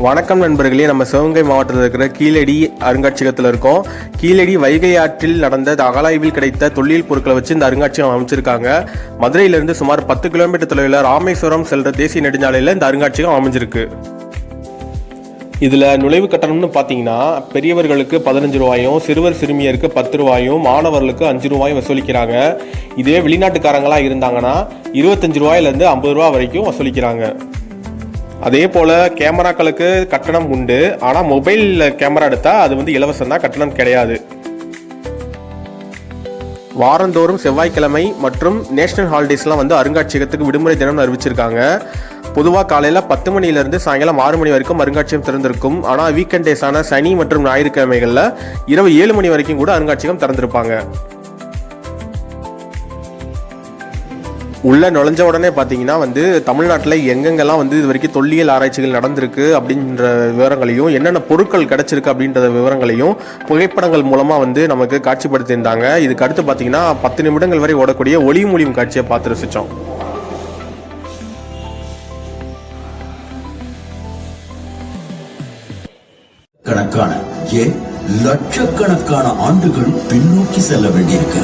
வணக்கம் நண்பர்களே நம்ம சிவகங்கை மாவட்டத்தில் இருக்கிற கீழடி அருங்காட்சியகத்தில் இருக்கோம். கீழடி வைகை ஆற்றில் நடந்த அகலாய்வில் கிடைத்த தொல்லியல் பொருட்களை வச்சு இந்த அருங்காட்சியகம் அமைச்சிருக்காங்க. மதுரையிலிருந்து சுமார் பத்து கிலோமீட்டர் தொலைவில் ராமேஸ்வரம் செல்ற தேசிய நெடுஞ்சாலையில் இந்த அருங்காட்சியகம் அமைஞ்சிருக்கு. இதில் நுழைவு கட்டணம்னு பார்த்தீங்கன்னா பெரியவர்களுக்கு பதினஞ்சு ரூபாயும் சிறுவர் சிறுமியருக்கு பத்து ரூபாயும் மாணவர்களுக்கு அஞ்சு ரூபாயும் வசூலிக்கிறாங்க. இதே வெளிநாட்டுக்காரங்களாக இருந்தாங்கன்னா இருபத்தஞ்சு ரூபாயிலேருந்து ஐம்பது ரூபா வரைக்கும் வசூலிக்கிறாங்க. அதே போல் கேமராக்களுக்கு கட்டணம் உண்டு. ஆனால் மொபைல் கேமரா எடுத்தால் அது வந்து இலவசம் தான் கட்டணம் கிடையாது. வாரந்தோறும் செவ்வாய்க்கிழமை மற்றும் நேஷனல் ஹாலிடேஸ்லாம் வந்து அருங்காட்சியகத்துக்கு விடுமுறை தினம் அறிவிச்சிருக்காங்க. பொதுவாக காலையில் பத்து மணிலேருந்து சாயங்காலம் ஆறு மணி வரைக்கும் அருங்காட்சியகம் திறந்திருக்கும். ஆனால் வீக்கெண்ட் டேஸான சனி மற்றும் ஞாயிற்றுக்கிழமைகளில் இரவு ஏழு மணி வரைக்கும் கூட அருங்காட்சியகம் திறந்திருப்பாங்க. உள்ள நுழைஞ்ச உடனே பார்த்தீங்கன்னா வந்து தமிழ்நாட்டில் எங்கெங்கெல்லாம் வந்து இது வரைக்கும் தொல்லியல் ஆராய்ச்சிகள் நடந்திருக்கு அப்படின்ற விவரங்களையும் என்னென்ன பொருட்கள் கிடைச்சிருக்கு அப்படின்ற விவரங்களையும் புகைப்படங்கள் மூலமாக வந்து நமக்கு காட்சிப்படுத்தியிருந்தாங்க. இதுக்கு அடுத்து பார்த்தீங்கன்னா பத்து நிமிடங்கள் வரை ஓடக்கூடிய ஒளி மூலியம் காட்சியை பார்த்து ரசித்தோம் கணக்கான ஏன்? லட்சக்கணக்கான ஆண்டுகள் பின்னோக்கி செல்ல வேண்டியிருக்கு.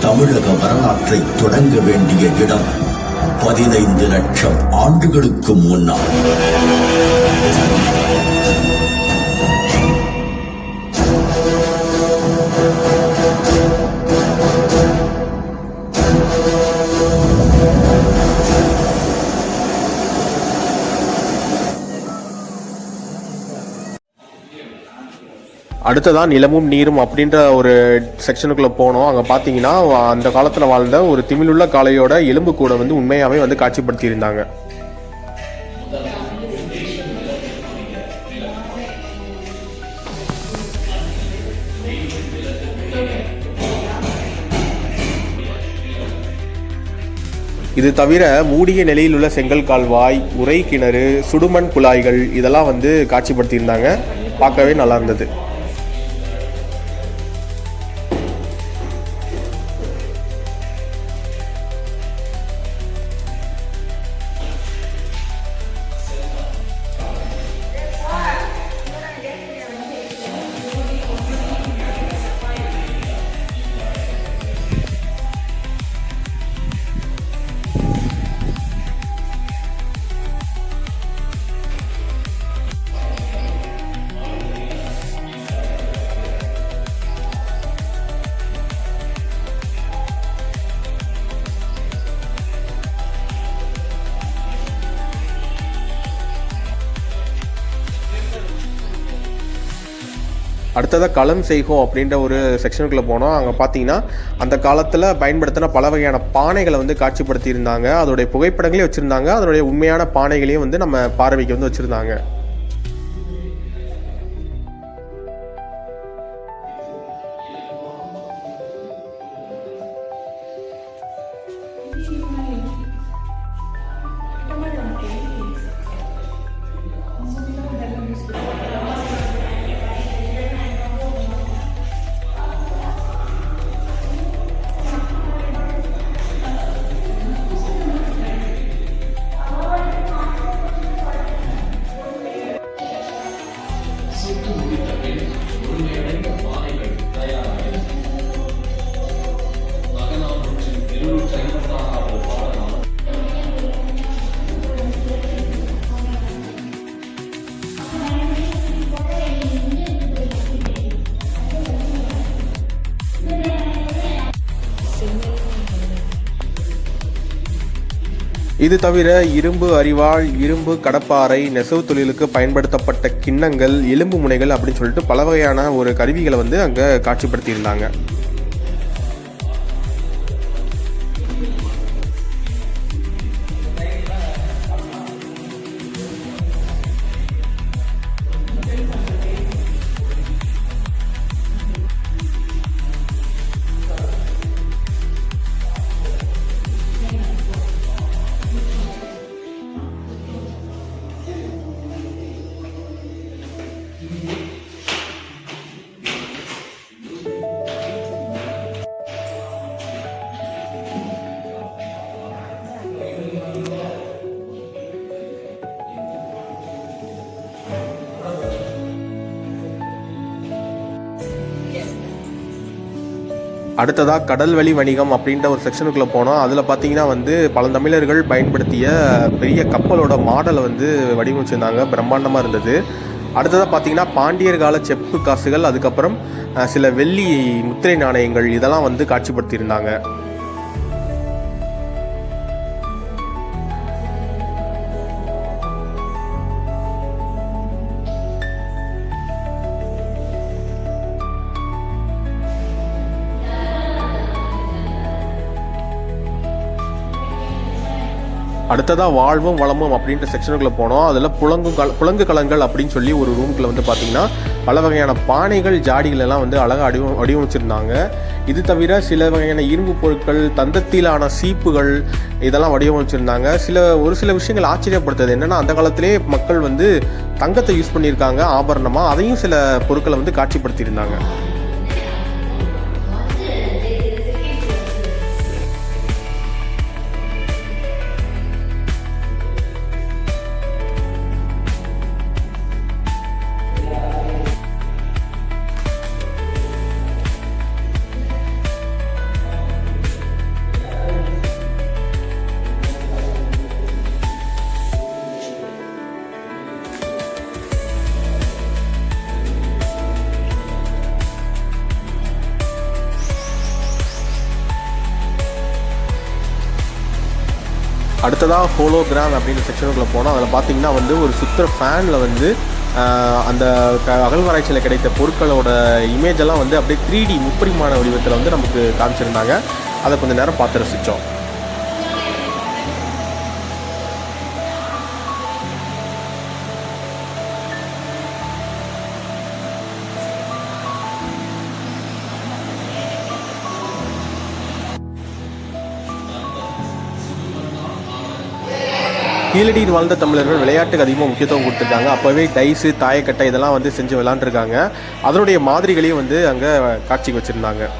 தமிழக வரலாற்றை தொடங்க வேண்டிய இடம் பதினைந்து லட்சம் ஆண்டுகளுக்கு முன்னால். அடுத்ததான் நிலமும் நீரும் அப்படின்ற ஒரு செக்ஷனுக்குள்ளே போனோம். அங்கே பார்த்தீங்கன்னா அந்த காலத்தில் வாழ்ந்த ஒரு திமிழுள்ள காளையோட எலும்பு கூட வந்து உண்மையாகவே வந்து காட்சிப்படுத்தியிருந்தாங்க. இது தவிர மூடிய நிலையில் உள்ள செங்கல் கால்வாய் உரை கிணறு சுடுமண் குழாய்கள் இதெல்லாம் வந்து காட்சிப்படுத்தியிருந்தாங்க. பார்க்கவே நல்லா இருந்தது. அடுத்ததாக களம் செய்கோம் அப்படின்ற ஒரு செக்ஷனுக்குள்ளே போனோம். அங்கே பார்த்தீங்கன்னா அந்த காலத்தில் பயன்படுத்தின பல வகையான பானைகளை வந்து காட்சிப்படுத்தியிருந்தாங்க. அதோடைய புகைப்படங்களையும் வச்சுருந்தாங்க. அதனுடைய உண்மையான பானைகளையும் வந்து நம்ம பார்வைக்கு வந்து வச்சுருந்தாங்க. இது தவிர இரும்பு அரிவாள் இரும்பு கடப்பாறை நெசவு தொழிலுக்கு பயன்படுத்தப்பட்ட கிண்ணங்கள் எலும்பு முனைகள் அப்படின்னு சொல்லிட்டு பல வகையான ஒரு கருவிகளை வந்து அங்கே காட்சிப்படுத்தியிருந்தாங்க. அடுத்ததாக கடல்வழி வணிகம் அப்படின்ற ஒரு செக்ஷனுக்குள்ளே போனோம். அதில் பார்த்தீங்கன்னா வந்து பழந்தமிழர்கள் பயன்படுத்திய பெரிய கப்பலோட மாடலை வந்து வடிவமைச்சிருந்தாங்க. பிரம்மாண்டமாக இருந்தது. அடுத்ததாக பார்த்தீங்கன்னா பாண்டியர் கால செப்பு காசுகள் அதுக்கப்புறம் சில வெள்ளி முத்திரை நாணயங்கள் இதெல்லாம் வந்து காட்சிப்படுத்தியிருந்தாங்க. அடுத்ததாக வாழ்வும் வளமும் அப்படின்ற செக்ஷனுக்குள்ளே போனோம். அதில் புலங்கு கல புலங்கு கலங்கள் அப்படின்னு சொல்லி ஒரு ரூம்குள்ள வந்து பார்த்தீங்கன்னா பல வகையான பானைகள் ஜாடிகள் எல்லாம் வந்து அழகாக அடிவ வடிவமைச்சிருந்தாங்க இது தவிர சில வகையான இரும்பு பொருட்கள் தந்தத்திலான சீப்புகள் இதெல்லாம் வடிவமைச்சிருந்தாங்க. சில ஒரு சில விஷயங்கள் ஆச்சரியப்படுத்துது. என்னென்னா அந்த காலத்திலே மக்கள் வந்து தங்கத்தை யூஸ் பண்ணியிருக்காங்க ஆபரணமாக அதையும் சில பொருட்களை வந்து காட்சிப்படுத்தியிருந்தாங்க. அடுத்ததாக ஹோலோகிராம் அப்படின்ற செக்ஷனுக்குள்ளே போனோம் அதில் பார்த்தீங்கன்னா வந்து ஒரு சுற்றுற ஃபேனில் வந்து அந்த க அகழ்வாராய்ச்சியில் கிடைத்த பொருட்களோட இமேஜெல்லாம் வந்து அப்படியே த்ரீ டி முப்பரிமாண வடிவத்தில் வந்து நமக்கு காமிச்சிருந்தாங்க. அதை கொஞ்சம் நேரம் பார்த்து ரசித்தோம் கீழடியில் வாழ்ந்த தமிழர்கள் விளையாட்டுக்கு அதிகமாக முக்கியத்துவம் கொடுத்துருக்காங்க. அப்போவே டைஸு தாயக்கட்டை இதெல்லாம் வந்து செஞ்சு விளாண்டுருக்காங்க அதனுடைய மாதிரிகளையும் வந்து அங்கே காட்சிக்கு வச்சுருந்தாங்க.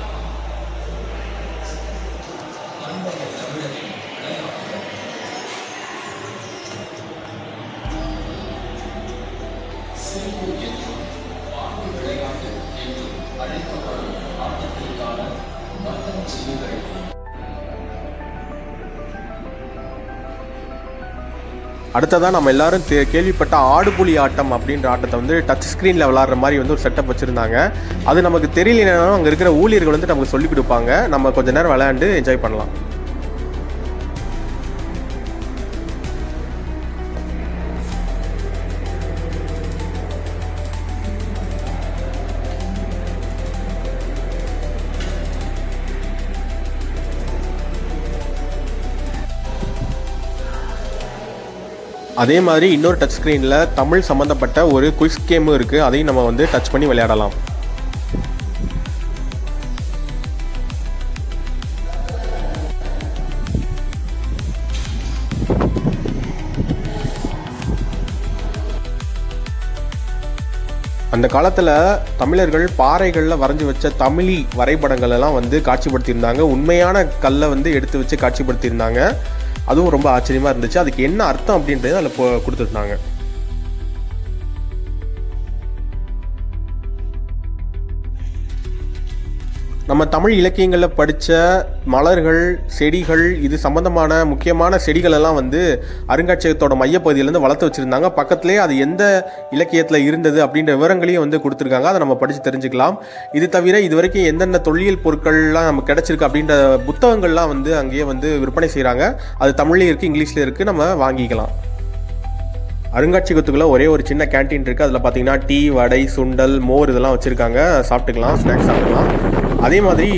அடுத்ததாக நம்ம எல்லாரும் தே- கேள்விப்பட்ட ஆடுபுலி ஆட்டம் அப்படின்ற ஆட்டத்தை வந்து டச் ஸ்க்ரீனில் விளாட்ற மாதிரி வந்து ஒரு செட்டப் வச்சுருந்தாங்க. அது நமக்கு தெரியலனாலும் அங்கே இருக்கிற ஊழியர்கள் வந்து நமக்கு சொல்லிக் கொடுப்பாங்க. நம்ம கொஞ்ச நேரம் விளையாண்டு என்ஜாய் பண்ணலாம். அதே மாதிரி இன்னொரு டச் ஸ்க்ரீனில் தமிழ் சம்மந்தப்பட்ட ஒரு குயிஸ் கேமும் இருக்குது அதையும் நம்ம வந்து டச் பண்ணி விளையாடலாம். அந்த காலத்தில் தமிழர்கள் பாறைகளில் வரைஞ்சி வச்ச தமிழி வரைபடங்கள் எல்லாம் வந்து காட்சிப்படுத்தியிருந்தாங்க. உண்மையான கல்லை வந்து எடுத்து வச்சு காட்சிப்படுத்தியிருந்தாங்க. அதுவும் ரொம்ப ஆச்சரியமாக இருந்துச்சு. அதுக்கு என்ன அர்த்தம் அப்படின்றது அதில் கொடுத்துருந்தாங்க. நம்ம தமிழ் இலக்கியங்களில் படித்த மலர்கள் செடிகள் இது சம்பந்தமான முக்கியமான செடிகள் எல்லாம் வந்து அருங்காட்சியகத்தோட மையப்பகுதியிலேருந்து வளர்த்து வச்சுருந்தாங்க. பக்கத்துலேயே அது எந்த இலக்கியத்தில் இருந்தது அப்படின்ற விவரங்களையும் வந்து கொடுத்துருக்காங்க. அதை நம்ம படித்து தெரிஞ்சுக்கலாம். இது தவிர இது வரைக்கும் எந்தெந்த தொல்லியல் பொருட்கள்லாம் நமக்கு கிடச்சிருக்கு அப்படின்ற புத்தகங்கள்லாம் வந்து அங்கேயே வந்து விற்பனை செய்கிறாங்க அது தமிழ்லேயும் இருக்குது இங்கிலீஷ்லேயும் இருக்குது நம்ம வாங்கிக்கலாம். அருங்காட்சியகத்துக்குள்ள ஒரே ஒரு சின்ன கேண்டீன் இருக்குது அதில் பார்த்தீங்கன்னா டீ வடை சுண்டல் மோர் இதெல்லாம் வச்சுருக்காங்க. சாப்பிட்டுக்கலாம் ஸ்நாக்ஸ் சாப்பிட்டுக்கலாம். அதே மாதிரி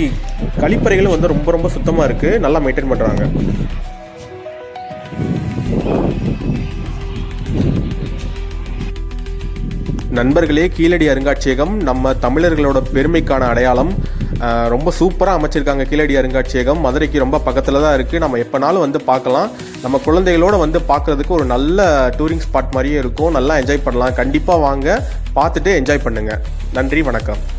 கழிப்பறைகளும் வந்து ரொம்ப ரொம்ப சுத்தமாக இருக்குது நல்லா மெயின்டைன் பண்ணுறாங்க நண்பர்களே கீழடி அருங்காட்சியகம் நம்ம தமிழர்களோட பெருமைக்கான அடையாளம். ரொம்ப சூப்பராக அமைச்சிருக்காங்க கீழடி அருங்காட்சியகம். மதுரைக்கு ரொம்ப பக்கத்தில் தான் இருக்குது நம்ம எப்போனாலும் வந்து பார்க்கலாம். நம்ம குழந்தைகளோட வந்து பார்க்குறதுக்கு ஒரு நல்ல டூரிங் ஸ்பாட் மாதிரியே இருக்கும். நல்லா என்ஜாய் பண்ணலாம். கண்டிப்பாக வாங்க. பார்த்துட்டு என்ஜாய் பண்ணுங்கள் நன்றி வணக்கம்.